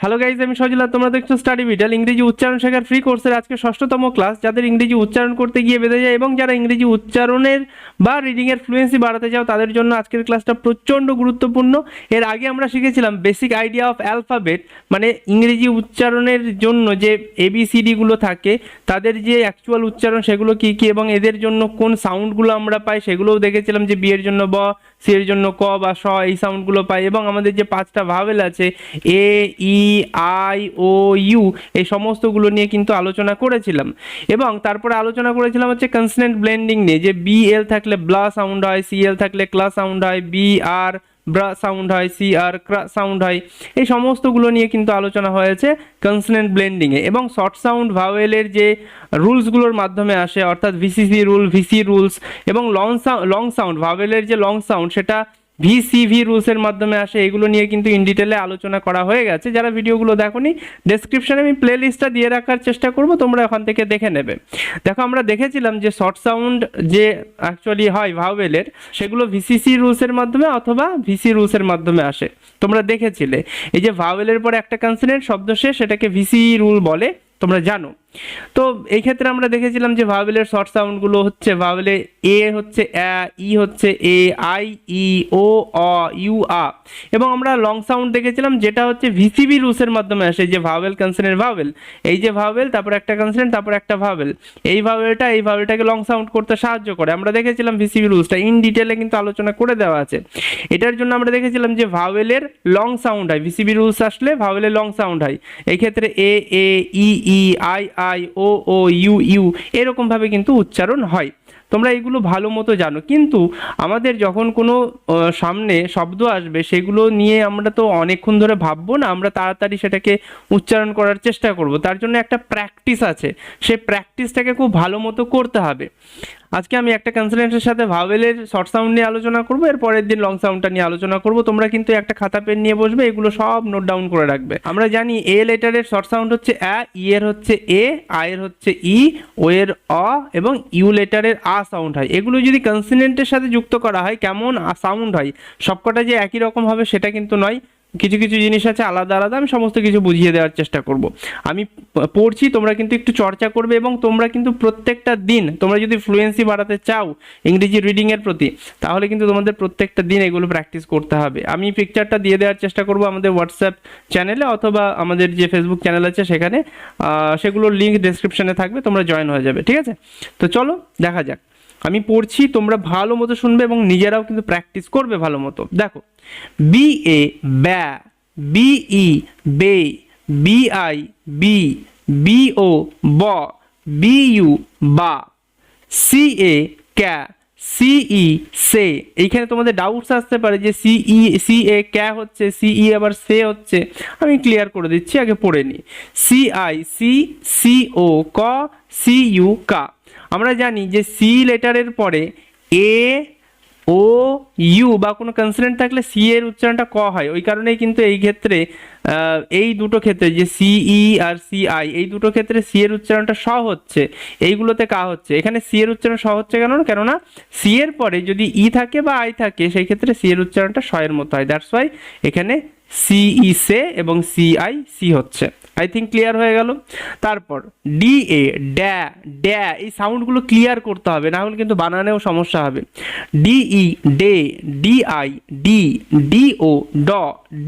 Hello guys আমি সজিলা, তোমরা দেখছ স্টাডি ভিটাল ইংরেজি উচ্চারণ শেখার ফ্রি কোর্সের আজকে ষষ্ঠতম ক্লাস যাদের ইংরেজি উচ্চারণ করতে গিয়ে বেঁধে যায় এবং যারা ইংরেজি উচ্চারণের বা রিডিংয়ের ফ্লুয়েন্সি বাড়াতে চাও, তাদের জন্য আজকের ক্লাসটা প্রচণ্ড গুরুত্বপূর্ণ। এর আগে আমরা শিখেছিলাম বেসিক আইডিয়া অফ অ্যালফাবেট মানে ইংরেজি উচ্চারণের জন্য যে এবিসিডিগুলো থাকে, তাদের যে অ্যাকচুয়াল উচ্চারণ সেগুলো কি কি এবং এদের জন্য কোন সাউন্ডগুলো আমরা পাই, সেগুলোও দেখেছিলাম যে বিয়ের জন্য ব সি এর জন্য ক বা স এই সাউন্ডগুলো পাই এবং আমাদের যে পাঁচটা ভাবেল আছে, এ, ই, আই, ও, ইউ, এই সমস্তগুলো নিয়ে কিন্তু আলোচনা করেছিলাম। এবং তারপরে আলোচনা করেছিলাম হচ্ছে কনসনেন্ট ব্লেন্ডিং নিয়ে, যে বি এল থাকলে ব্লা সাউন্ড হয় সি এল থাকলে ক্লা সাউন্ড হয় বি আর ব্রা সাউন্ড হয়, সি আর ক্রা সাউন্ড হয়, এই সমস্তগুলো নিয়ে কিন্তু আলোচনা হয়েছে কনসনেন্ট ব্লেন্ডিংয়ে এবং শর্ট সাউন্ড ভাওয়েলের যে রুলসগুলোর মাধ্যমে আসে, অর্থাৎ ভিসিসি রুল ভিসি রুলস এবং লং সাউন্ড লং সাউন্ড ভাওয়েলের যে লং সাউন্ড সেটা ভিসিভি রুলসের মাধ্যমে আসে, এগুলো নিয়ে কিন্তু ইন ডিটেলে আলোচনা করা হয়ে গেছে। যারা ভিডিওগুলো দেখোনি ডেসক্রিপশানে আমি প্লে লিস্টটা দিয়ে রাখার চেষ্টা করব, তোমরা ওখান থেকে দেখে নেবে। দেখো, আমরা দেখেছিলাম যে শর্ট সাউন্ড যে অ্যাকচুয়ালি হয় ভাওয়েলের সেগুলো ভিসিসি রুলসের মাধ্যমে অথবা ভিসি রুলসের মাধ্যমে আসে। তোমরা দেখেছিলে। এই যে ভাওয়েলের পরে একটা কনসোনেন্ট শব্দ শেষ, সেটাকে ভিসি রুল বলে, তোমরা জানো। তো এই ক্ষেত্রে আমরা দেখেছিলাম যে ভাওয়েলের শর্ট সাউন্ডগুলো হচ্ছে ভাওয়েলে এ হচ্ছে অ্যা, ই হচ্ছে এ, I, E, O, O, you, আ। এবং আমরা লং সাউন্ড দেখেছিলাম যেটা হচ্ছে ভিসিবি রুলসের মাধ্যমে আসে যে ভাওয়েল কনসেনের ভাওয়েল এই যে ভাওয়েল তারপর একটা কনসেন্ট তারপর একটা ভাওয়েল এই ভাওয়েলটা এই ভাওয়েলটাকে লং সাউন্ড করতে সাহায্য করে। আমরা দেখেছিলাম ভিসিবি রুলসটা ইন ডিটেলে কিন্তু আলোচনা করে দেওয়া আছে। এটার জন্য আমরা দেখেছিলাম যে ভাওয়েলের লং সাউন্ড হয়। ভিসিবি রুলস আসলে ভাওয়েলের লং সাউন্ড হয়। এই ক্ষেত্রে A A, E E, I I O O U U এরকমভাবে কিন্তু উচ্চারণ হয়। তোমরা এগুলো ভালো মতো জানো। কিন্তু আমাদের যখন কোনো সামনে শব্দ আসবে, সেগুলো নিয়ে আমরা তো অনেকক্ষণ ধরে ভাববো না, আমরা তাড়াতাড়ি সেটাকে উচ্চারণ করার চেষ্টা করব। তার জন্য একটা প্র্যাকটিস আছে। সে প্র্যাকটিসটাকে খুব ভালো মতো করতে হবে। আজকে আমি একটা কনসোনেন্টের সাথে ভাওয়েলের শর্ট সাউন্ড নিয়ে আলোচনা করব, এর পরের দিন লং সাউন্ডটা নিয়ে আলোচনা করব। তোমরা কিন্তু একটা খাতা পেন নিয়ে বসবে, এগুলো সব নোট ডাউন করে রাখবে। আমরা জানি এ লেটারের শর্ট সাউন্ড হচ্ছে অ্যা ই এর হচ্ছে এ আই এর হচ্ছে ই ও এর অ এবং ইউ লেটারের আ সাউন্ড হয়। এগুলো যদি কনসোনেন্টের সাথে যুক্ত করা হয়, কেমন সাউন্ড হয়? সবকটা যে একই রকম হবে, সেটা কিন্তু নয়। কিছু কিছু জিনিস আছে, আলাদা আলাদা, আমি সমস্ত কিছু বুঝিয়ে দেওয়ার চেষ্টা করব। আমি পড়ছি, তোমরা কিন্তু একটু চর্চা করবে এবং তোমরা কিন্তু প্রত্যেকটা দিন, তোমরা যদি ফ্লুয়েন্সি বাড়াতে চাও ইংরেজি রিডিং এর প্রতি, তাহলে কিন্তু তোমাদের প্রত্যেকটা দিন এগুলো প্র্যাকটিস করতে হবে। আমি পিকচারটা দিয়ে দেওয়ার চেষ্টা করব আমাদের হোয়াটসঅ্যাপ চ্যানেলে অথবা আমাদের যে ফেসবুক চ্যানেল আছে সেখানে সেগুলোর লিঙ্ক ডেসক্রিপশনে থাকবে, তোমরা জয়েন হয়ে যাবে, ঠিক আছে? তো চলো, দেখা যাক। আমি পড়ছি, তোমরা ভালো মতো শুনবে এবং নিজেরাও কিন্তু প্র্যাকটিস করবে ভালো মতো। দেখো বি এ ব্যা বি ই বে, বি আই, বি বি ও, ব, বি ইউ, বা, সি এ, ক্যা সিই সে। এইখানে তোমাদের ডাউটস আসতে পারে যে সিই সি এ, ক্যা হচ্ছে সিই আবার সে হচ্ছে। আমি ক্লিয়ার করে দিচ্ছি, আগে পড়ে নিই। সি আই, সি সি ও, ক, সি ইউ, কা। আমরা জানি যে সি লেটারের পরে এ ও ইউ বা কোনো কনসোনেন্ট থাকলে সি এর উচ্চারণটা ক হয়। ওই কারণেই কিন্তু এই ক্ষেত্রে এই দুটো ক্ষেত্রে যে সিই আর সি আই এই দুটো ক্ষেত্রে সি এর উচ্চারণটা স হচ্ছে, এইগুলোতে কা হচ্ছে। এখানে সি এর উচ্চারণ স হচ্ছে কেন কেননা সি এর পরে যদি ই থাকে বা আই থাকে, সেই ক্ষেত্রে সি এর উচ্চারণটা স এর মতো হয়। দ্যাটস ওয়াই এখানে সিই সে এবং সি আই সি হচ্ছে। আই থিঙ্ক ক্লিয়ার হয়ে গেল। তারপর ডি এ ড্যা ড্যা এই সাউন্ডগুলো ক্লিয়ার করতে হবে, না হলে কিন্তু বানানেও সমস্যা হবে। ডিই ডে ডি আই ডি ডি ও ড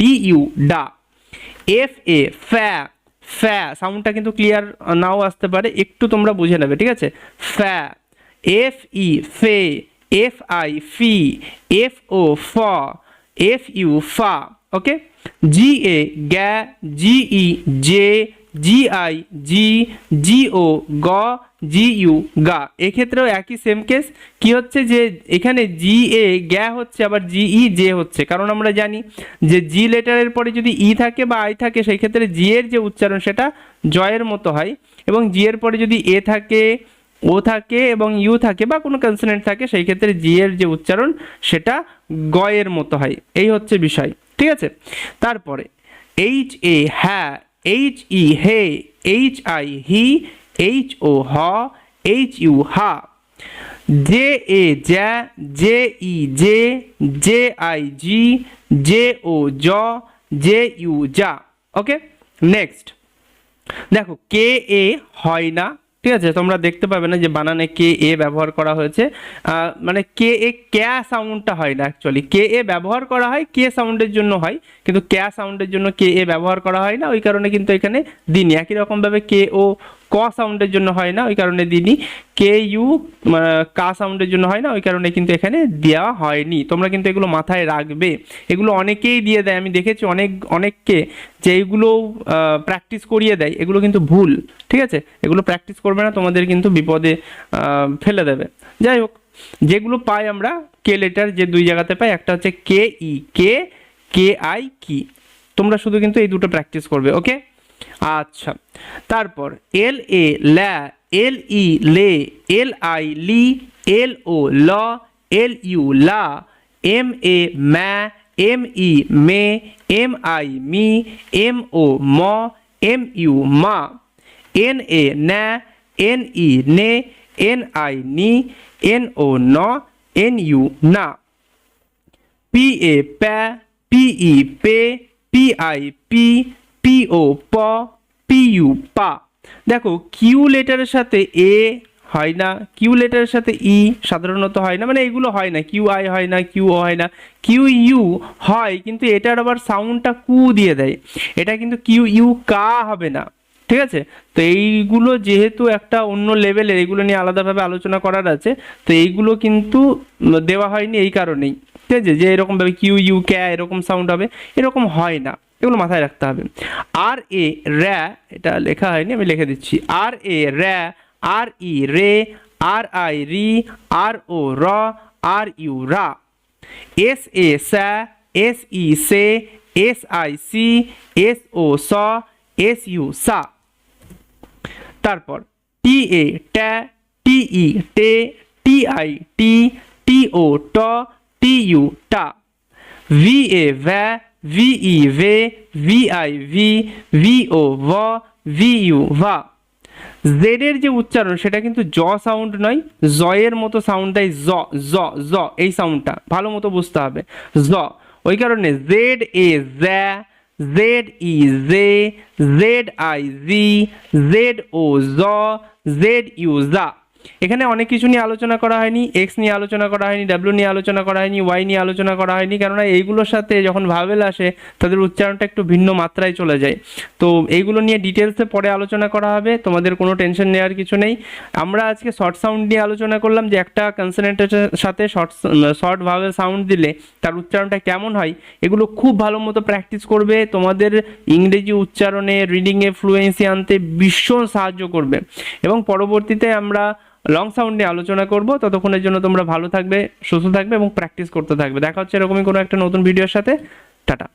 ডি ইউ ডা এফ এ ফ্যা ফ্যা সাউন্ডটা কিন্তু ক্লিয়ার নাও আসতে পারে, একটু তোমরা বুঝে নেবে, ঠিক আছে? ফ্যা এফ ই ফে এফ আই ফি এফ ও ফ এফ ইউ ফা ওকে জি এ গ্যা জি E J G I G জি ও গ জি ইউ গা এক্ষেত্রেও একই সেম কেস কি হচ্ছে যে, এখানে জি এ গ্যা হচ্ছে, আবার জি ই জে হচ্ছে। কারণ আমরা জানি যে জি লেটারের পরে যদি ই থাকে বা আই থাকে, সেই ক্ষেত্রে জি এর যে উচ্চারণ, সেটা জয়ের মতো হয়। এবং জি এর পরে যদি এ থাকে ও থাকে এবং ইউ থাকে বা কোনো কনসোনেন্ট থাকে, সেই ক্ষেত্রে জি এর যে উচ্চারণ, সেটা গয়ের মতো হয়। এই হচ্ছে বিষয়। ঠিক আছে? তারপরে এইচ এ হ্যাঁ এইচ ই হে এইচ আই হি এইচ ও হ এইচ ইউ হা জে এ জ্যা জে ই জে জে আই জি জে ও জ জে ইউ যা ওকে নেক্সট দেখো কে এ হয় না ঠিক আছে, তোমরা দেখতে পাবে না যে বানানে কে এ ব্যবহার করা হয়েছে। মানে কে এ ক্যা সাউন্ডটা হয় না অ্যাকচুয়ালি কে এ ব্যবহার করা হয়, কে সাউন্ডের জন্য হয়। কিন্তু ক্যা সাউন্ডের জন্য কে এ ব্যবহার করা হয় না, ওই কারণে কিন্তু এখানে দিনই একই রকমভাবে কে ও ক সাউন্ডের জন্য হয় না, ওই কারণে দিনই কে ইউ কা সাউন্ডের জন্য হয় না, ওই কারণে কিন্তু এখানে দেওয়া হয়নি। তোমরা কিন্তু এগুলো মাথায় রাখবে। এগুলো অনেকেই দিয়ে দেয়, আমি দেখেছি অনেক, অনেককে যে এইগুলো প্র্যাকটিস করিয়ে দেয়, এগুলো কিন্তু ভুল, ঠিক আছে? এগুলো প্র্যাকটিস করবে না, তোমাদের কিন্তু বিপদে ফেলে দেবে। যাই হোক, যেগুলো পাই আমরা কে লেটার যে দুই জায়গাতে পাই, একটা হচ্ছে কে ই কে কে আই কি তোমরা শুধু কিন্তু এই দুটো প্র্যাকটিস করবে ওকে আচ্ছা তারপর এল এ ল্যা এল ই লে, এল আই লি, এল ও ল, এল ইউ লা, এম এ ম্যা এম ই মে, এম আই মি, এম ও ম, এম ইউ মা, এন এ ন্যা, এন ই নে, এন আই নি, এন ও ন, এন ইউ না। পি এ প্যা, পি ই পে, পি আই পি ও, প, পি, ইউ, পা। দেখো, কিউ লেটারের সাথে এ হয় না, কিউ লেটারের সাথে ই সাধারণত হয় না মানে এগুলো হয় না, কিউ আই হয় না, কিউ হয় না, কিউ ইউ হয়, কিন্তু এটার আবার সাউন্ডটা কু দিয়ে দেয়। এটা কিন্তু কিউ ইউ কা হবে না, ঠিক আছে? তো এইগুলো যেহেতু একটা অন্য লেভেলের এগুলো নিয়ে আলাদাভাবে আলোচনা করার আছে, তো এইগুলো কিন্তু দেওয়া হয়নি এই কারণেই, ঠিক আছে? যে এরকমভাবে কিউ ইউ ক্যা এরকম সাউন্ড হবে, এরকম হয় না। এগুলো মাথায় রাখতে হবে। আর এ র্যা, এটা লেখা হয়নি, আমি লিখে দিচ্ছি। আর এ র্যা, আর ই রে, আর আই রি, আর ও র, আর ইউ রা। এস এ স্যা, এস ই সে, এস আই সি, এস ও স, এস ইউ সা। তারপর, টি এ ট্যা, টি ই টে, T I T T O ট, টি ইউ টা। ভি এ ভ্যা ভি ই ভে ভি আই ভি ভি ও ভ ভা জেডের যে উচ্চারণ, সেটা কিন্তু জ সাউন্ড নয় জয়ের মতো সাউন্ড সাউন্ডটাই জ জ জ, এই সাউন্ডটা ভালো মতো বুঝতে হবে। জ, ওই কারণে জেড এ জ্যা জেড ই জে জেড আই জি জেড ও জ জেড ইউ জা এখানে অনেক কিছু নিয়ে আলোচনা করা হয়নি এক্স নিয়ে আলোচনা করা হয়নি ডাব্লিউ নিয়ে আলোচনা করা হয়নি ওয়াই নিয়ে আলোচনা করা হয়নি, কেননা এইগুলোর সাথে যখন ভাবেল আসে, তাদের উচ্চারণটা একটু ভিন্ন মাত্রায় চলে যায়। তো এইগুলো নিয়ে ডিটেলসে পরে আলোচনা করা হবে, তোমাদের কোনো টেনশন নেওয়ার কিছু নেই। আমরা আজকে শর্ট সাউন্ড নিয়ে আলোচনা করলাম যে একটা কনসোনেন্টের সাথে শর্ট শর্ট ভাবে সাউন্ড দিলে তার উচ্চারণটা কেমন হয়, এগুলো খুব ভালো মতো প্র্যাকটিস করবে, তোমাদের ইংরেজি উচ্চারণে রিডিংয়ে ফ্লুয়েন্সি আনতে ভীষণ সাহায্য করবে। এবং পরবর্তীতে আমরা লং সাউন্ড নিয়ে আলোচনা করব। ততক্ষণের জন্য তোমরা ভালো থাকবে, সুস্থ থাকবে এবং প্র্যাকটিস করতে থাকবে। দেখা হচ্ছে এরকমই কোনো একটা নতুন ভিডিওর সাথে। টাটা।